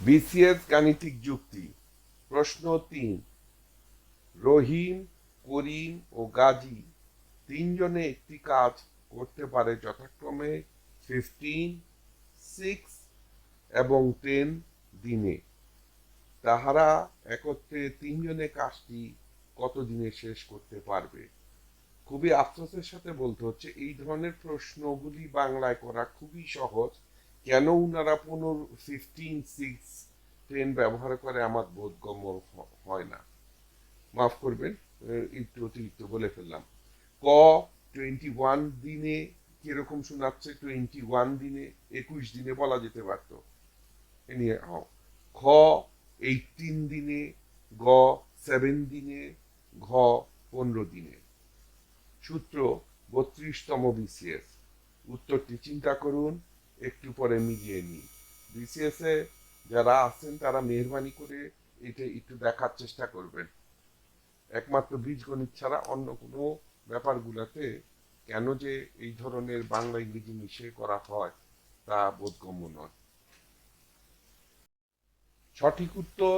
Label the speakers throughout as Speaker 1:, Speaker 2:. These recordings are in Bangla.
Speaker 1: বিসিএস গাণিতিক যুক্তি। প্রশ্ন তিন, রহিম, করিম ও গাজী তিনজনে একটি কাজ করতে পারে যথাক্রমে ফিফটিন সিক্স এবং টেন দিনে। তাহারা একত্রে তিনজনে কাজটি কত দিনে শেষ করতে পারবে? খুবই আফসোসের সাথে বলতে হচ্ছে, এই ধরনের প্রশ্নগুলি বাংলায় করা খুবই সহজ। কেন উনারা পনেরো ফিফটিন সিক্স টেন ব্যবহার করে আমার বোধগম্য হয় না? মাফ করবেন একটু অতিরিক্ত বলে ফেললাম। ক টোয়েন্টি ওয়ান দিনে কীরকম শোনাচ্ছে? টোয়েন্টি ওয়ান দিনে, একুশ দিনে বলা যেতে পারতো। এ নিয়ে। খ এইটিন দিনে, গ সেভেন দিনে, ঘ, পনেরো দিনে। সূত্র বত্রিশতম বিসিএস। উত্তরটি চিন্তা করুন। একটু পরে মিলিয়ে নিই। বিসিএস যারা আছেন, তারা মেহরবানি করে এটা একটু দেখার চেষ্টা করবেন। একমাত্র বীজগণিত ছাড়া অন্য কোনো ব্যাপারগুলোতে কেন যে এই ধরনের বাংলা ইংরেজি মিশিয়ে করা হয়, তা বোধগম্য নয়। সঠিক উত্তর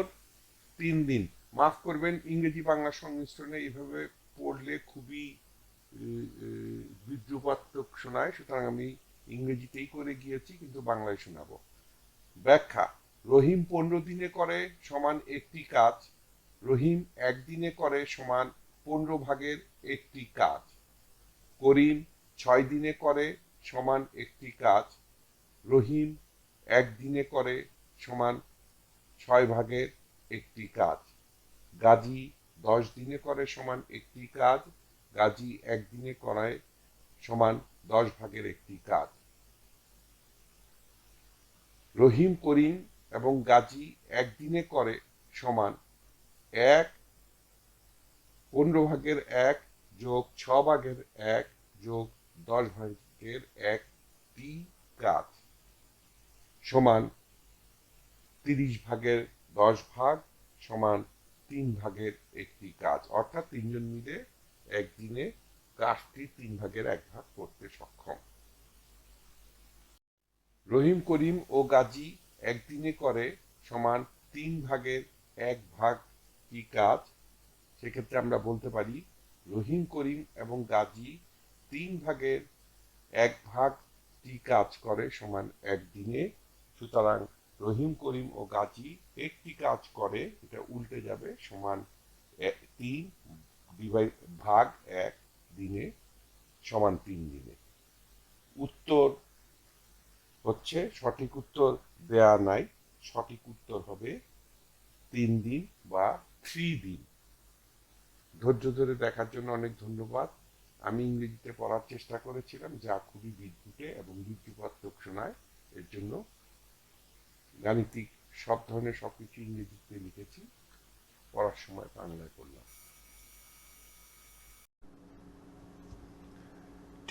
Speaker 1: তিন দিন। মাফ করবেন, ইংরেজি বাংলা সংমিশ্রণে এইভাবে পড়লে খুবই বিদ্রুপাত্মক শোনায়, সুতরাং আমি ইংরেজিতেই করে গিয়েছি, কিন্তু বাংলায় শোনাবো। ব্যাখ্যা, রহিম পনেরো দিনে করে সমান একটি কাজ, রহিম একদিনে করে সমান পনেরো ভাগের একটি কাজ। করিম ছয় দিনে করে সমান একটি কাজ, রহিম একদিনে করে সমান ছয় ভাগের একটি কাজ। গাজী দশ দিনে করে সমান একটি কাজ, গাজী একদিনে করায় সমান দশ ভাগের একটি কাজ। রহিম করিম এবং গাজী একদিনে করে সমান এক পনেরো ভাগের এক যোগ ছ ভাগের এক যোগ দশ ভাগের একটি কাজ। সমান তিরিশ ভাগের দশ ভাগ সমান তিন ভাগের একটি কাজ। অর্থাৎ তিনজন মিলে একদিনে কাজটি তিন ভাগের এক ভাগ করতে সক্ষম। রহিম করিম ও গাজী একদিনে করে সমান তিন ভাগের এক ভাগ কি কাজ? সেক্ষেত্রে আমরা বলতে পারি, রহিম করিম এবং গাজী তিন ভাগের এক ভাগ কি কাজ করে সমান একদিনে। সুতরাং রহিম করিম ও গাজী একটি কাজ করে, এটা উল্টে যাবে, সমান তিন ভাগ এক দিনে, সমান তিন দিনে। উত্তর হচ্ছে সঠিক উত্তর দেয়া নাই। সঠিক উত্তর হবে তিন দিন বা থ্রি দিন। ধৈর্য ধরে দেখার জন্য অনেক ধন্যবাদ। আমি ইংরেজিতে পড়ার চেষ্টা করেছিলাম, যা খুবই বিদ্যুটে এবং বিদ্যুপাত্মক শোনায়। এর জন্য গাণিতিক সব ধরনের সবকিছু ইংরেজিতে লিখেছি। পড়ার সময় বাংলায় পড়লাম।